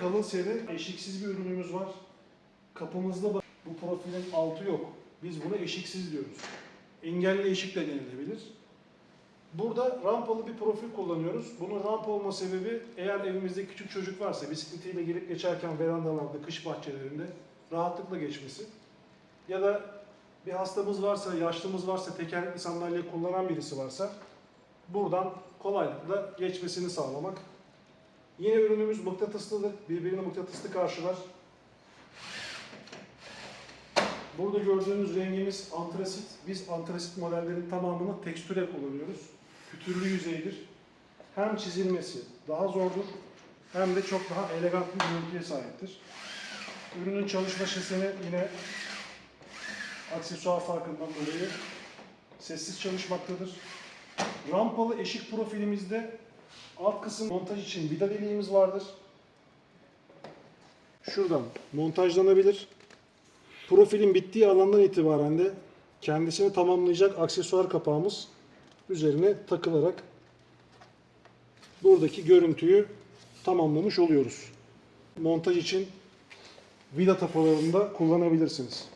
Kalın seri eşiksiz bir ürünümüz var. Kapımızda bu profilin altı yok. Biz buna eşiksiz diyoruz. Engelli eşik de denilebilir. Burada rampalı bir profil kullanıyoruz. Bunun rampa olma sebebi eğer evimizde küçük çocuk varsa bisikletiyle gelip geçerken verandalarda, kış bahçelerinde rahatlıkla geçmesi. Ya da bir hastamız varsa, yaşlımız varsa, tekerlekli sandalye kullanan birisi varsa buradan kolaylıkla geçmesini sağlamak. Yine ürünümüz mıknatıslıdır. Birbirini mıknatıslı karşılar. Burada gördüğünüz rengimiz antrasit. Biz antrasit modellerin tamamını tekstüre kullanıyoruz. Pütürlü yüzeydir. Hem çizilmesi daha zordur hem de çok daha elegant bir görüntüye sahiptir. Ürünün çalışma şesini yine aksesuar farkından dolayı sessiz çalışmaktadır. Rampalı eşik profilimizde alt kısım montaj için vida deliğimiz vardır. Şuradan montajlanabilir. Profilin bittiği alandan itibaren de kendisini tamamlayacak aksesuar kapağımız üzerine takılarak buradaki görüntüyü tamamlamış oluyoruz. Montaj için vida tapalarında kullanabilirsiniz.